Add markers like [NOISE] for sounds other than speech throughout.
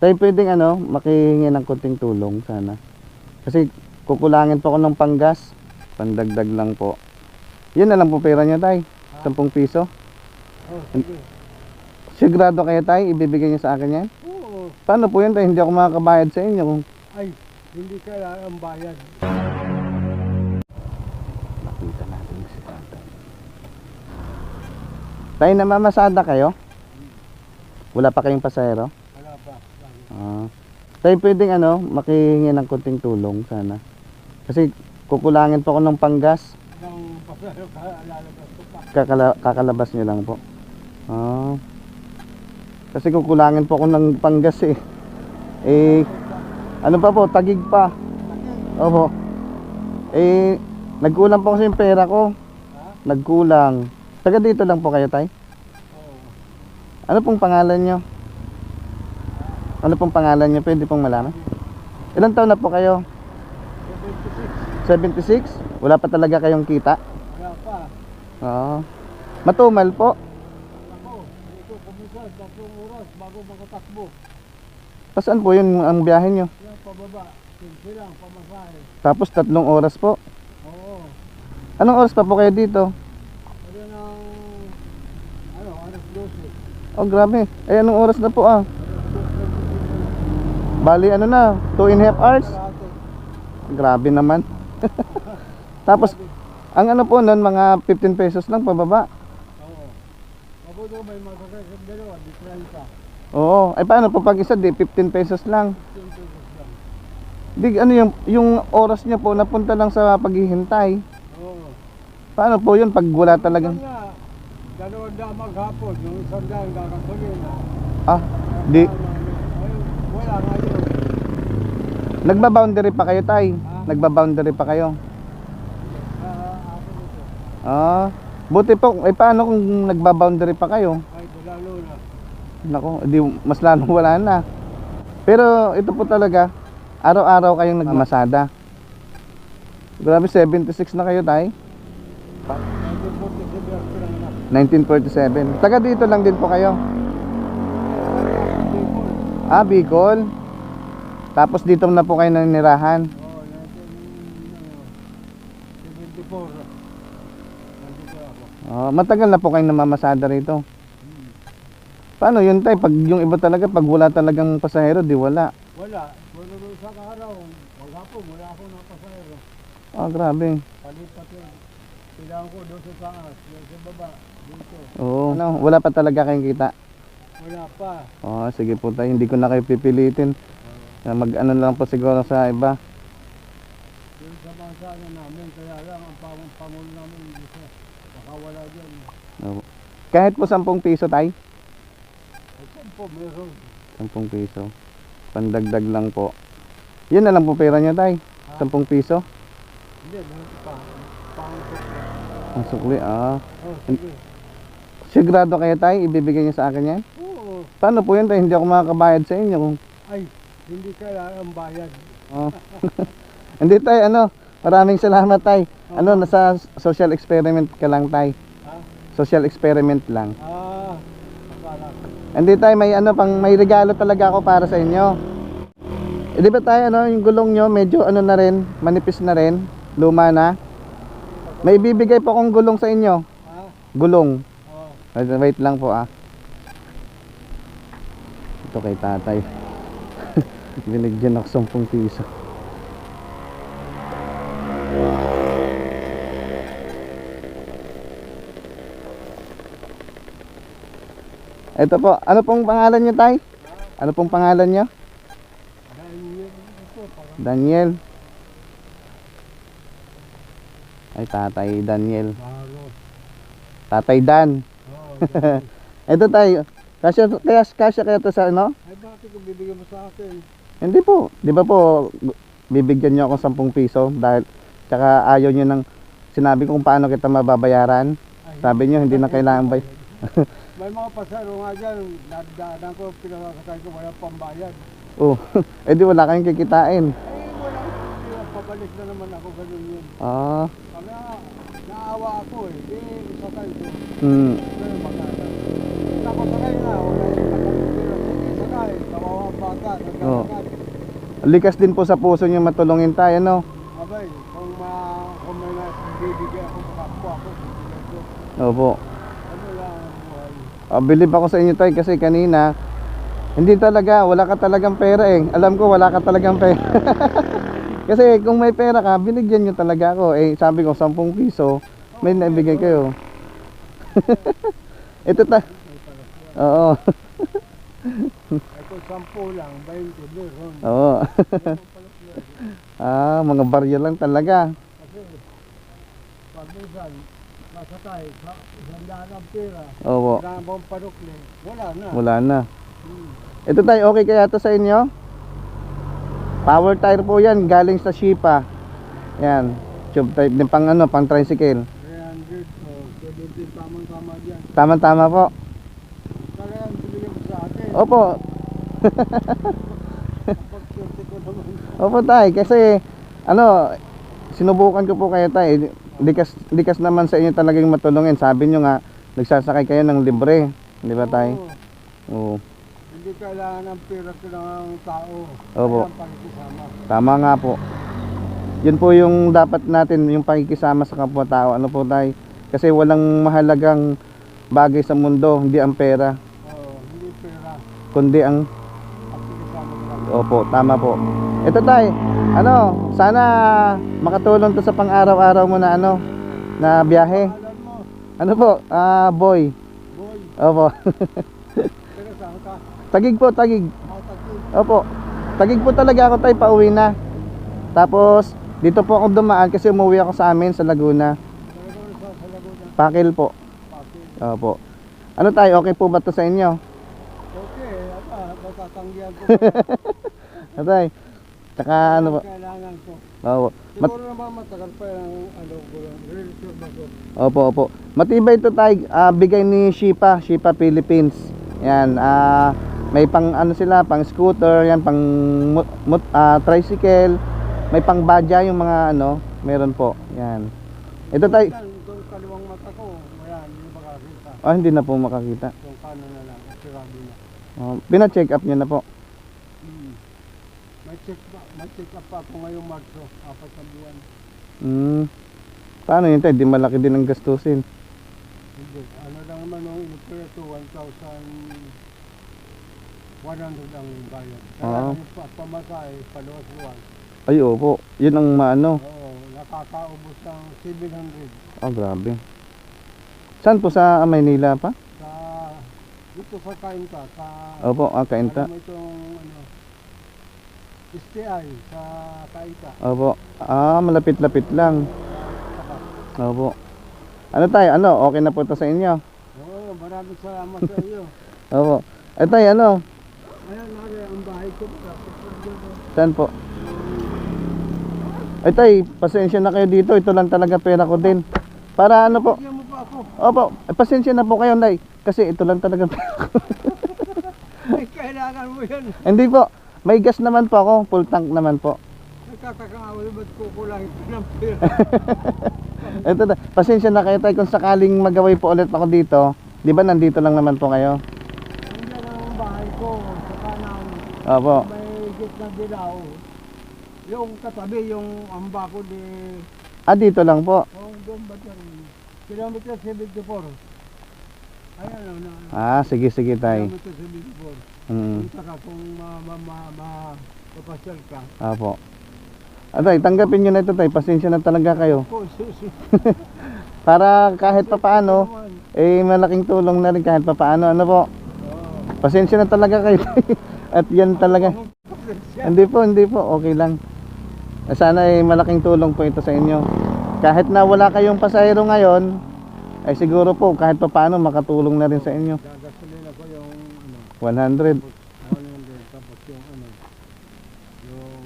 Tayo pwedeng ano, makihingi ng konting tulong sana. Kasi kukulangin po ako ng panggas. Pandagdag lang po. Yun na lang po pera niya tay. 10 piso. Oh, sige. Sigurado kayo tay, ibibigay niyo sa akin yan? Oo. Paano po yun tay? Hindi ako makakabayad sa inyo. Kung Ay, hindi kailangan ang bayad. makita natin si tatay. Tay, namamasada kayo? Wala pa kayong pasahero? Ah. tayo pwedeng ano, makihingi ng konting tulong sana. Kasi kukulangin po ako ng panggas. Nang pasero ka, lalabas ko pa. Kakala, kakalabas nyo lang po. Ah. Kasi kukulangin po ako ng panggas eh. Eh, ano pa po, tagig pa. Opo. Eh, nagkulang po kasi yung pera ko. Nagkulang. Taga dito lang po kayo, tay? Ano pong pangalan nyo? Ano pong pangalan nyo? Pwede pong malaman? Ilan taon na po kayo? 76. 76? Wala pa talaga kayong kita? Wala pa. Oo. Matumal po. Ako, ito kumisan, tatlong oras bago makatakbo. Pasaan po yun ang biyahe nyo? Yan, pababa. Simple lang, pamasahe. Tapos tatlong oras po. Oo. Anong oras pa po kayo dito? Ano ng, ano, alas 12. Oh, grabe. Eh, anong oras na po ah? Bali, ano na? 2 and a half hours? Grabe naman. [LAUGHS] Tapos, ang ano po nun, mga 15 pesos lang pababa. Oo. Mabuto may masakay sa dalawa, di 30. Oo. Ay, paano po pag isa, di 15 pesos lang. 10 pesos lang. Di, ano yung, yung oras niya po, napunta lang sa paghihintay. Oo. Paano po yun pag wala talagang... Dalawang daan maghapon, yung isang daan kakasulin. Ah, di... Ayun, wala ngayon. Nagba-boundary pa kayo, tay? Nagba-boundary pa kayo? Ah, nito. Ah, buti po. Eh, paano kung nagba-boundary pa kayo? Ay, lalo na. Nako, di mas lalong [LAUGHS] wala na. Pero ito po talaga, araw-araw kayong nagmamasada. Grabe, 76 na kayo, tay. 1947 years ko lang anak. 1947. Taga dito lang din po kayo. Po. Ah, Bicol. Tapos dito na po kayo nanirahan. Oo, 1974. Nandito ako. Ah, matagal na po kayong namamasada rito. Paano yun, tay? Pag yung iba talaga, pag wala talagang pasahero, di wala. Wala. Wala doon sa araw. Maghapon, wala ako ng pasahero. Ah, grabe. Palipat yun. Kailangan ko doon sa taas, doon sa baba, dito. Oo. Ano, wala pa talaga kayong kita. Wala pa. Oh, sige po tayo, hindi ko na kayo pipilitin. Ah, Mag ano lang po siguro sa iba. Yung sa bansa na namin, kaya lang ang pang pangulo namin hindi siya nakawala dyan. Oo. Kahit po 10 piso tay. Ay, saan po meron? 10 piso. Pandagdag lang po. Yun na lang po pera niya tay. 10 piso. Hindi, meron pa. Ang sukli ah. Oh, sige. Sigurado kayo tay, ibibigay niyo sa akin yan? Paano po yun tay? Hindi ako makakabayad sa inyo. Kung... Ay, hindi kailangan ang bayad. Oh. [LAUGHS] hindi tay, ano? Maraming salamat tay. Ano, nasa social experiment ka lang tay. Ha? Social experiment lang. Ah. Hindi tayo may ano pang may regalo talaga ako para sa inyo. Eh, di ba tayo ano yung gulong nyo medyo ano na rin, manipis na rin, luma na. May bibigay po akong gulong sa inyo. Ha? Gulong. Oh, wait lang po ah. Ito kay tatay. [LAUGHS] Binigyan ako 10 piso. Ito po, ano pong pangalan niyo tay? Ano pong pangalan niyo? Daniel. Ay, tatay Daniel. Tatay Dan. [LAUGHS] Ito tayo. Kasya, kaya, kasya kaya to sa ano? Ay, bakit kung bibigyan mo sa akin? Hindi po. Di ba po, bibigyan niyo ako 10 piso dahil tsaka ayaw niyo nang sinabi ko kung paano kita mababayaran. Ay, Sabi niyo hindi na kailangan bay. [LAUGHS] May mga pasaro nga dyan, nadaanan ko, pinakakasay ko, wala pambayad. [LAUGHS] Oh, eh di wala kayong kikitain. Ay, wala, pabalik na naman ako, ganun yun. Ah, Kaya, naawa ako eh, di, sakay ko. hmm. Pero Oo. Likas din po sa puso niyo matulungin tayo, no? Abay, kung, ma, kung may nabibigay ako, kapwa ako, bibigyan ko. Opo. Ano lang ang buhay. Uh, believe ako sa inyo tayo kasi kanina hindi talaga, wala ka talagang pera eh. Alam ko wala ka talagang pera. [LAUGHS] kasi kung may pera ka, binigyan nyo talaga ako. Eh, sabi ko, 10 piso, may naibigay kayo. [LAUGHS] Ito ta. Oo. Ito, sampu lang, 20 meron. Oo. ah, mga barya lang talaga. Kasi, pag minsan, nasakay, sa isang daan ang pera, Opo. isang buong parukli, wala na. Wala na. Hmm. Ito tayo, okay kaya to sa inyo? Power tire po yan, galing sa Shipa. Yan. Tube type din pang ano, pang tricycle. 300, oh, 70 tamang-tama dyan. Tama-tama po. Talagang binigyan mo sa akin. Opo. [LAUGHS] Opo tay, kasi ano, sinubukan ko po kayo tay. Likas, likas naman sa inyo talagang matulungin. Sabi nyo nga, nagsasakay kayo ng libre. Di ba tay? Oo. Hindi kailangan ng pera ko ng tao. Opo. Kailangan pakikisama. Tama nga po. Yun po yung dapat natin, yung pakikisama sa kapwa-tao. Ano po tay? Kasi walang mahalagang bagay sa mundo, hindi ang pera. Kundi ang. Opo, tama po. Ito tay, ano, sana makatulong to sa pang-araw-araw mo na ano, na biyahe. Ano po, ah, boy. boy, Opo. [LAUGHS] tagig po, tagig. Opo. Tagig po talaga ako tay, pauwi na. Tapos, dito po ako dumaan kasi umuwi ako sa amin sa Laguna. Pakil po. Opo. Ano tayo, okay po ba to sa inyo? Matatanggihan [LAUGHS] ko. Ano tay? Tsaka ano po? Kailangan ko. Opo. Mat- Siguro naman matagal pa yung ano ko lang. Opo, opo. Matibay ito tayo, ah, bigay ni Shipa, Shipa Philippines. Yan, ah, may pang ano sila, pang scooter, yan pang mot, mot- ah, tricycle, may pang badya yung mga ano, meron po. Yan. Ito tayo, Yan, Itong kaliwang mata ko, wala, hindi makakita. oh, hindi na po makakita. Itong kanan na lang, sirado na. Oh, pina-check up niyo na po. Hmm. May check pa, may check up pa ako ngayong Marso, apat na buwan. Hmm. Paano yun tayo? Di malaki din ang gastusin. Hindi, ano lang naman nung inipreto, 1,100 ang bayad. Oo. Kaya yung pa, pamasahe, paluwas-luwas. Ay, opo. Yun ang maano. Oo, nakakaubos ng 700 Oh, grabe. Saan po sa Maynila pa? Sa dito sa Kainta, sa Opo, ah, kainta. Ano mo itong ano, STI sa Kainta. Opo. Ah, malapit-lapit lang. Opo. Ano tayo? Ano? Okay na po to sa inyo? Oo, maraming salamat sa iyo. [LAUGHS] Opo. Ay tayo, ano? Ayun, nari, ang bahay ko. Saan po? Ay tay, pasensya na kayo dito. Ito lang talaga pera ko din. Para ano po? Opo, ay, pasensya na po kayo, Nay. Kasi ito lang talaga kailangan mo yan. Hindi po. May gas naman po ako. Full tank naman po. Nagkakakaawal, ba't kukulang ito ng pera? [LAUGHS] Ito na. Pasensya na kayo, Tay. Kung sakaling magaway po ulit ako dito. Di ba nandito lang naman po kayo? Nandiyan ang bahay ko, sa kanan. Opo. May gitna dilaw. Yung katabi, yung amba ko di... Ah, dito lang po. Oh, doon ba? Kilometer 74. Ayan, ano, ano. Ah, sige, sige, Tay. Kilometer 74. Mm. Punta ka kung ma, ma, ma, ma, papasyal ka. Opo. Ah, Tay, tanggapin nyo na ito, Tay. Pasensya na talaga kayo. Ko, susi. [LAUGHS] Para kahit pa paano, eh malaking tulong na rin kahit pa paano. Ano po? Pasensya na talaga kayo. [LAUGHS] At yan talaga. Hindi po, hindi po. Okay lang. Eh, Sana ay malaking tulong po ito sa inyo. Kahit na wala kayong pasahero ngayon, ay siguro po kahit pa paano makatulong na rin sa inyo. Gagasolin ako yung ano, 100. ano yun din, tapos yung ano, yung,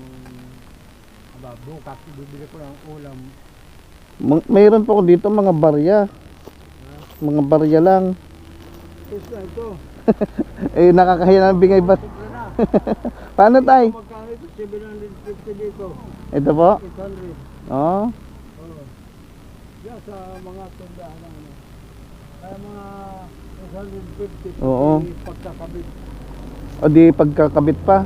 aba, bukas, bibili ko ng ulam. Mayroon po dito mga barya. Mga barya lang. Ito, [LAUGHS] Eh nakakahiya na bigay ba? [LAUGHS] Paano tay? Magkano ito? 750 dito. Ito po? 800. Oh. Yan sa mga tindahan na ano. Kaya mga 850. Oo. Pagkakabit. O di pagkakabit pa.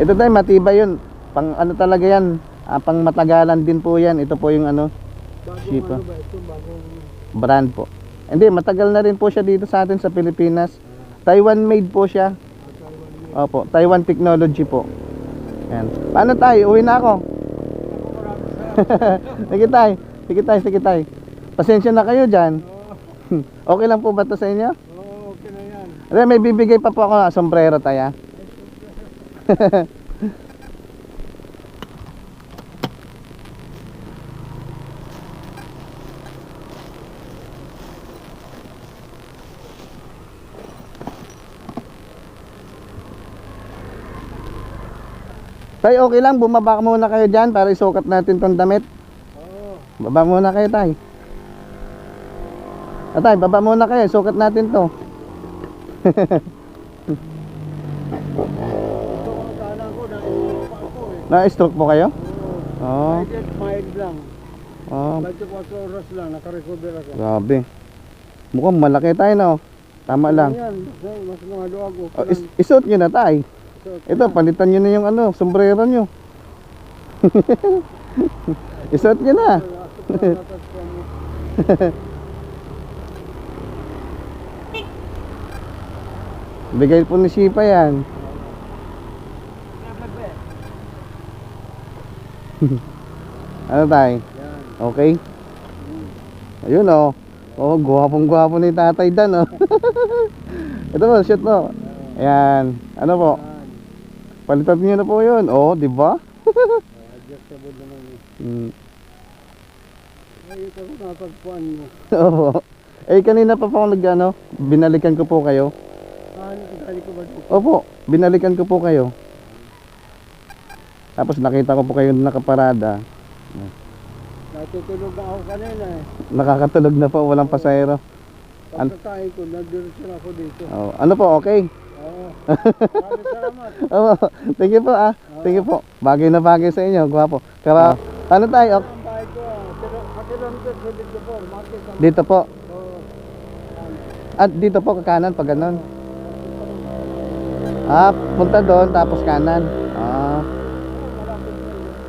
Ito tayo, matibay yun. Pang ano talaga yan. Ah, pang matagalan din po yan. Ito po yung ano, Bagong ano ba ito? Bagong brand po. Hindi, matagal na rin po siya dito sa atin sa Pilipinas. Taiwan made po siya. Yun. Opo, Taiwan technology po. Yan. Paano tayo? Uwi na ako. [LAUGHS] sige tayo. Sige tayo, sige tayo. Pasensya na kayo dyan. [LAUGHS] Okay lang po ba to sa inyo? oo, okay na yan. Hindi, may bibigay pa po ako na sombrero tayo. [LAUGHS] Tay, okay lang, bumaba muna kayo dyan para isukat natin tong damit. Oo. Baba muna kayo, tay. Ah, tay, baba muna kayo, sukat natin to. [LAUGHS] Na-stroke po kayo? Oo. Oo. Mild, mild lang. Oh, 24 oras lang, nakarecover ako. grabe. Mukhang malaki tayo, no? Tama lang. Yan, mas- mga luwag. Oh, is isuot nyo na, tay. Ito, palitan nyo na yung ano, sombrero nyo. [LAUGHS] isuot nyo na. [LAUGHS] Bigay po ni Shipa yan. [LAUGHS] Ano tay? Yan. Okay? Ayun oh. Oh, gwapong gwapo ni Tatay Dan oh. Ito po, shoot mo. Ayan. Ano po? Palitan niyo na po 'yun. Oh, 'di ba? Adjustable [LAUGHS] naman. Mm. Ay, ito ko napagpuan mo. Opo. Eh kanina pa po ako nag ano, binalikan ko po kayo. Ah, nakikali ko ba? Opo, binalikan ko po kayo. Tapos nakita ko po kayo nakaparada. Natutulog ako kanina eh. Nakakatulog na po, walang pasahero. Pagkakain ko, nagdiretso ako dito. Oh, ano po, okay? Oo. Salamat. Opo, thank you po ah. Thank you po. Bagay na bagay sa inyo, gwapo. Kaya, ano tayo? Ko ah. Dito po. Oo. At dito po kakanan pag ganun. Ah, punta doon tapos kanan. Ah,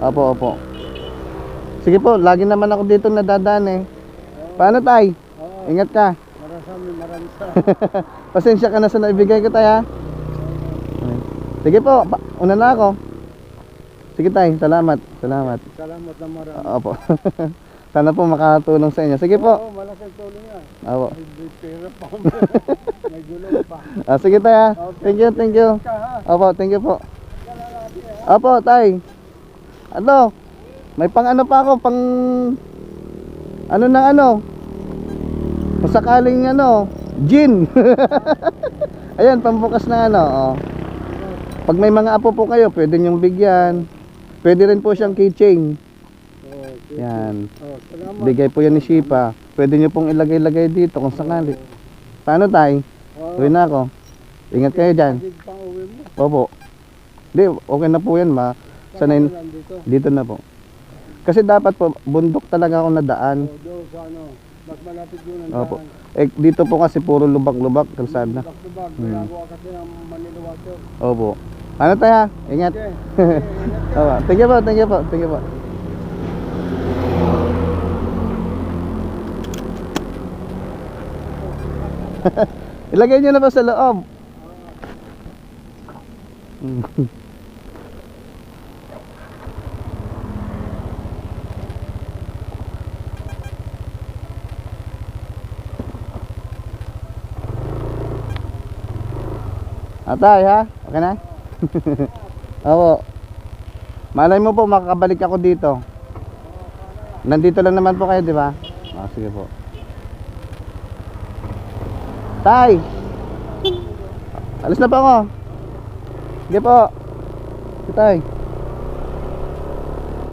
opo, opo. Sige po, lagi naman ako dito nadadaan eh. Paano tay? Oo. Ingat ka. Maraming salamat. [LAUGHS] Pasensya ka na sa naibigay ko tay ha. Sige po, una na ako. Sige tay, salamat. Salamat. Salamat na marami. Opo. [LAUGHS] Sana po makatulong sa inyo. Sige po. Oo, malaking tulong yan. Opo. May pera pa. [LAUGHS] May gulong pa. Ah, sige tay ha. Thank you, thank you. Opo, thank you po. Opo, tay. Ano? May pang ano pa ako, pang ano na ano? Kung sakaling ano, gin. [LAUGHS] Ayan, pambukas na ano, oh. Pag may mga apo po kayo, pwede niyong bigyan. Pwede rin po siyang keychain. Yan. Oh. Bigay po yan ni Shipa. Pwede niyo pong ilagay-lagay dito kung sakali. Paano tay? Uwi na ako. Ingat kayo dyan. Opo. Hindi, okay na po yan ma. Sanay, dito? Dito na po. Kasi dapat po, bundok talaga ako nadaan. Mas malapit yun ang Opo. daan. Eh, dito po kasi puro lubak-lubak, kalsada. Back to back, Hmm. ginagawa kasi ng Manila Water. Opo. Ano tayo? Ingat. Okay, okay, ingat ka. Opo. Thank you po, thank you po, thank you po. [LAUGHS] Ilagay nyo na po sa loob. Mm. [LAUGHS] Atay ha? Okay na? [LAUGHS] Opo. Malay mo po makakabalik ako dito. Nandito lang naman po kayo, di ba? Ah, sige po. Tay! Alis na po ako. Sige po. Sige tay.